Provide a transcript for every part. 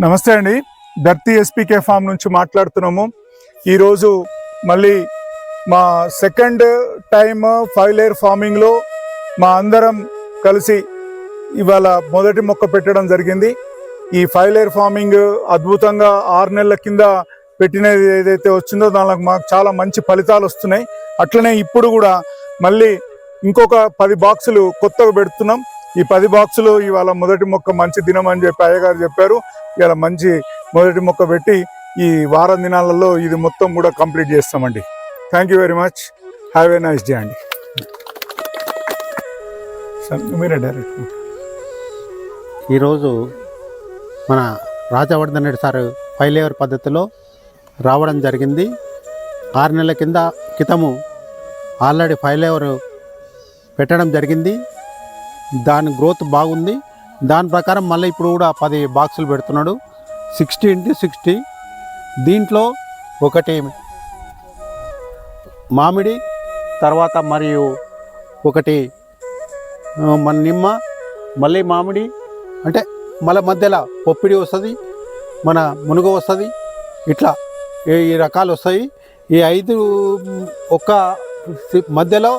నమస్తే అండి. ధర్తి ఎస్పీకే ఫామ్ నుంచి మాట్లాడుతున్నాము. ఈరోజు మళ్ళీ మా సెకండ్ టైం ఫైవ్ లేయర్ ఫార్మింగ్లో మా అందరం కలిసి ఇవాళ మొదటి మొక్క పెట్టడం జరిగింది. ఈ ఫైవ్ లేయర్ ఫార్మింగ్ అద్భుతంగా ఆరు నెలల కింద పెట్టినది ఏదైతే వచ్చిందో దానికి మాకు చాలా మంచి ఫలితాలు వస్తున్నాయి. అట్లనే ఇప్పుడు కూడా మళ్ళీ ఇంకొక పది బాక్సులు కొత్తగా పెడుతున్నాం. ఈ పది బాక్సులు ఇవాళ మొదటి మొక్క మంచి దినం అని చెప్పి అయ్యగారు చెప్పారు. ఇవాళ మంచి మొదటి మొక్క పెట్టి ఈ వారం దినాలలో ఇది మొత్తం కూడా కంప్లీట్ చేస్తామండి. Thank you very much have a nice day అండి. మీరే డైరెక్ట్ ఈరోజు మన Rajavardhan Reddy sir five layer పద్ధతిలో రావడం జరిగింది. ఆరు నెలల కింద క్రితము ఆల్రెడీ ఫైవ్ లేవర్ పెట్టడం జరిగింది. దాని గ్రోత్ బాగుంది. దాని ప్రకారం మళ్ళీ ఇప్పుడు కూడా పది బాక్సులు పెడుతున్నాడు. Sixty into sixty. దీంట్లో ఒకటి మామిడి తర్వాత మరియు ఒకటి మన నిమ్మ మళ్ళీ మామిడి అంటే మళ్ళీ మధ్యలో పొప్పిడి వస్తుంది మన మునుగ వస్తుంది ఇట్లా ఈ రకాలు వస్తాయి. ఈ ఐదు ఒక్క మధ్యలో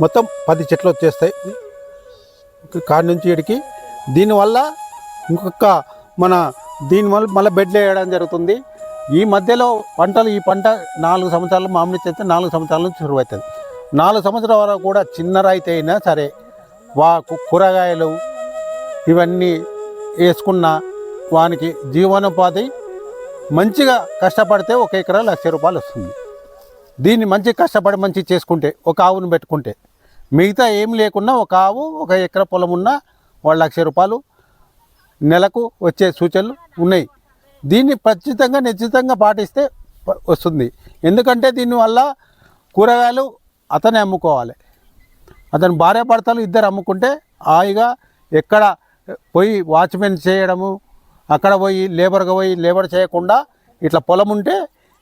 మొత్తం పది చెట్లు వచ్చేస్తాయి. కాడి నుంచి ఇడికి. దీనివల్ల ఇంకొక మన దీనివల్ల మళ్ళీ బెడ్లు వేయడం జరుగుతుంది. ఈ మధ్యలో పంటలు ఈ పంట నాలుగు సంవత్సరాలు మామిడి చేస్తే నాలుగు సంవత్సరాల నుంచి శురువు అవుతుంది నాలుగు సంవత్సరాల వరకు కూడా చిన్న రైతు అయినా సరే వా కూరగాయలు ఇవన్నీ వేసుకున్న వానికి జీవనోపాధి మంచిగా కష్టపడితే ఒక ఎకరా లక్ష రూపాయలు వస్తుంది. దీన్ని మంచి కష్టపడి మంచి చేసుకుంటే ఒక ఆవును పెట్టుకుంటే మిగతా ఏం లేకున్నా ఒక ఆవు ఒక ఎకరా పొలం ఉన్నా వాళ్ళ లక్ష రూపాయలు నెలకు వచ్చే సూచనలు ఉన్నాయి. దీన్ని ఖచ్చితంగా నిశ్చితంగా పాటిస్తే వస్తుంది. ఎందుకంటే దీనివల్ల కూరగాయలు అతనే అమ్ముకోవాలి. అతను భార్య భర్తలు ఇద్దరు అమ్ముకుంటే హాయిగా ఎక్కడ పోయి వాచ్మెన్ చేయడము అక్కడ పోయి లేబర్గా పోయి లేబర్ చేయకుండా ఇట్లా పొలం ఉంటే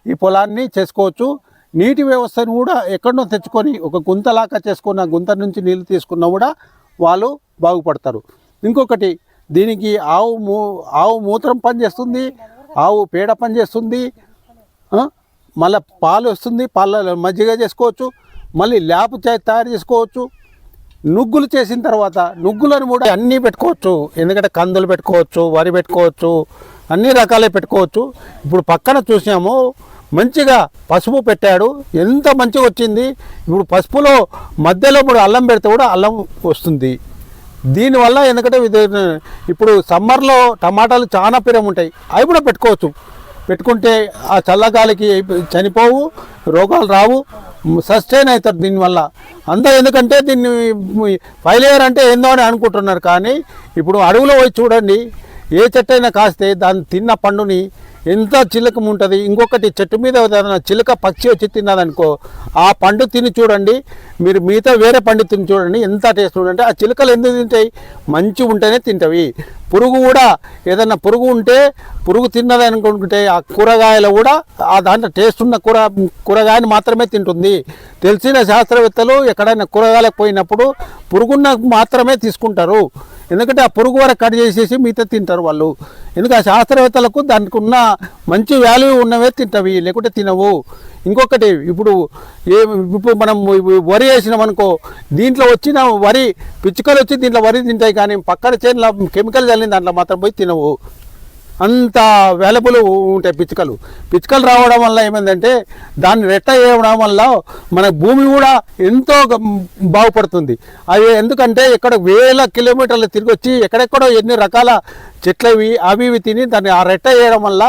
ఈ పొలాన్ని చేసుకోవచ్చు. నీటి వ్యవస్థను కూడా ఎక్కడనో తెచ్చుకొని ఒక గుంతలాగా చేసుకున్న గుంత నుంచి నీళ్ళు తీసుకున్నా కూడా వాళ్ళు బాగుపడతారు. ఇంకొకటి దీనికి ఆవు మూ ఆవు మూత్రం పనిచేస్తుంది ఆవు పేడ పనిచేస్తుంది మళ్ళీ పాలు వస్తుంది పాల మజ్జిగ చేసుకోవచ్చు మళ్ళీ ల్యాప్ చే- తయారు చేసుకోవచ్చు. నుగ్గులు చేసిన తర్వాత నుగ్గులను కూడా అన్నీ పెట్టుకోవచ్చు. ఎందుకంటే కందులు పెట్టుకోవచ్చు వరి పెట్టుకోవచ్చు అన్ని రకాలే పెట్టుకోవచ్చు. ఇప్పుడు పక్కన చూసాము మంచిగా పసుపు పెట్టాడు. ఎంత మంచిగా వచ్చింది? ఇప్పుడు పసుపులో మధ్యలో ఇప్పుడు అల్లం పెడితే కూడా అల్లం వస్తుంది. దీనివల్ల ఎందుకంటే ఇప్పుడు సమ్మర్లో టమాటాలు చాలా పిరం ఉంటాయి. అవి కూడా పెట్టుకోవచ్చు. పెట్టుకుంటే ఆ చల్లగాలికి చనిపోవు రోగాలు రావు సస్టైన్ అవుతారు దీనివల్ల. అంతా ఎందుకంటే దీన్ని ఫైవ్ అంటే ఏందో అని అనుకుంటున్నారు కానీ ఇప్పుడు అడవిలో పోయి చూడండి ఏ చెట్టు అయినా కాస్తే దాన్ని తిన్న పండుని ఎంత చిలకం ఉంటుంది? ఇంకొకటి చెట్టు మీద ఏదైనా చిలక పక్షి వచ్చి తిన్నదనుకో ఆ పండు తిని చూడండి మీరు మిగతా వేరే పండు తిని చూడండి ఎంత టేస్ట్ ఉందంటే ఆ చిలుకలు ఎందుకు తింటాయి? మంచి ఉంటేనే తింటవి. పురుగు కూడా ఏదైనా పురుగు ఉంటే పురుగు తిన్నది అనుకుంటే ఆ కూరగాయలు కూడా ఆ దాంట్లో టేస్ట్ ఉన్న కూర కూరగాయని మాత్రమే తింటుంది. తెలిసిన శాస్త్రవేత్తలు ఎక్కడైనా కూరగాయలకు పోయినప్పుడు పురుగున్న మాత్రమే తీసుకుంటారు. ఎందుకంటే ఆ పురుగు వరకు కట్ చేసేసి మిగతా తింటారు వాళ్ళు. ఎందుకంటే ఆ శాస్త్రవేత్తలకు దానికి ఉన్న మంచి వాల్యూ ఉన్నవే తింటవి లేకుంటే తినవు. ఇంకొకటి ఇప్పుడు ఏ ఇప్పుడు మనం వరి వేసినాం అనుకో దీంట్లో వచ్చిన వరి పిచ్చుకలు వచ్చి దీంట్లో వరి తింటాయి కానీ పక్కన చేనులో కెమికల్ చల్లిన దాంట్లో మాత్రం పోయి తినవు. అంత వాల్యుబుల్ ఉంటాయి పిచ్చుకలు. పిచ్చుకలు రావడం వల్ల ఏమైందంటే దాన్ని రెట్ట వేయడం వల్ల మన భూమి కూడా ఎంతో బాగుపడుతుంది. అవి ఎందుకంటే ఇక్కడ వేల కిలోమీటర్లు తిరిగి వచ్చి ఎక్కడెక్కడో ఎన్ని రకాల చెట్లు అవి ఇవి తిని దాన్ని ఆ రెట్ట వేయడం వల్ల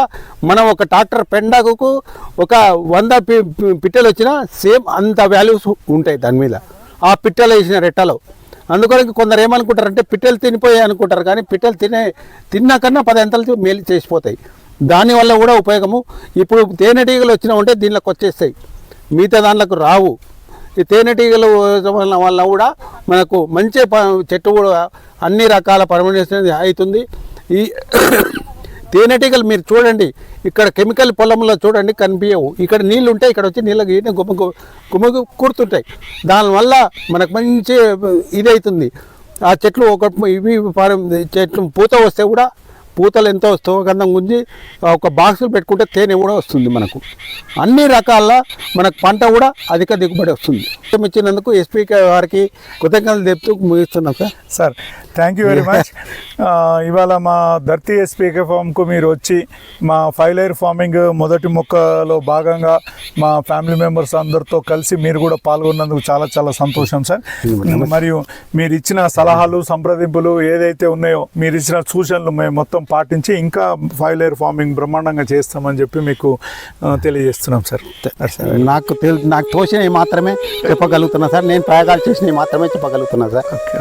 మనం ఒక ట్రాక్టర్ పెండకు ఒక వంద పిట్టలు వచ్చినా సేమ్ అంత వాల్యూస్ ఉంటాయి దాని మీద. ఆ పిట్టలు వేసిన రెట్టలో. అందుకని కొందరు ఏమనుకుంటారంటే పిట్టలు తినిపోయాయి అనుకుంటారు కానీ పిట్టలు తినే తిన్నా కన్నా మేలు చేసిపోతాయి. దానివల్ల కూడా ఉపయోగము. ఇప్పుడు తేనెటీగలు వచ్చినామంటే దీనిలోకి వచ్చేస్తాయి మిగతా దాంట్లోకి రావు. ఈ తేనెటీగలు వల్ల వల్ల కూడా మనకు మంచి ప- చెట్టు కూడా అన్ని రకాల పర్మనెన్స్ అవుతుంది ఈ తేనెటీగలు మీరు చూడండి ఇక్కడ కెమికల్ పొలంలో చూడండి కనిపించవు. ఇక్కడ నీళ్ళు ఉంటాయి ఇక్కడ వచ్చి నీళ్ళకి ఈయన గుమ్మ గుమ్మ కూర్తుంటాయి. దానివల్ల మనకు మంచి ఇది అవుతుంది ఆ చెట్లు ఒక ఇవి చెట్లు పూత వస్తే కూడా పూతలు ఎంతో సుగంధం గుంజి ఒక బాక్సులు పెట్టుకుంటే తేనె కూడా వస్తుంది మనకు. అన్ని రకాల మనకు పంట కూడా అధిక దిగుబడి వస్తుంది. ఇచ్చినందుకు ఎస్పీ గారికి కృతజ్ఞతలు చెప్తూ ముగిస్తున్నాం sir. Sir thank you very much ఇవాళ మా ధర్తీ ఎస్పీకే ఫామ్కు మీరు వచ్చి మా ఫైవ్ లేయర్ ఫార్మింగ్ మొదటి మొక్కలో భాగంగా మా ఫ్యామిలీ మెంబర్స్ అందరితో కలిసి మీరు కూడా పాల్గొన్నందుకు చాలా చాలా సంతోషం సార్. మరియు మీరు ఇచ్చిన సలహాలు సంప్రదింపులు ఏదైతే ఉన్నాయో మీరు ఇచ్చిన సూచనలు మేము మొత్తం పాటించి ఇంకా ఫైవ్ లేయర్ ఫార్మింగ్ బ్రహ్మాండంగా చేస్తామని చెప్పి మీకు తెలియజేస్తున్నాం సార్. సార్ నాకు తెలు నాకు తోచినవి మాత్రమే చెప్పగలుగుతున్నా సార్. నేను ప్రయోగాలు చేసినవి మాత్రమే చెప్పగలుగుతున్నా సార్. ఓకే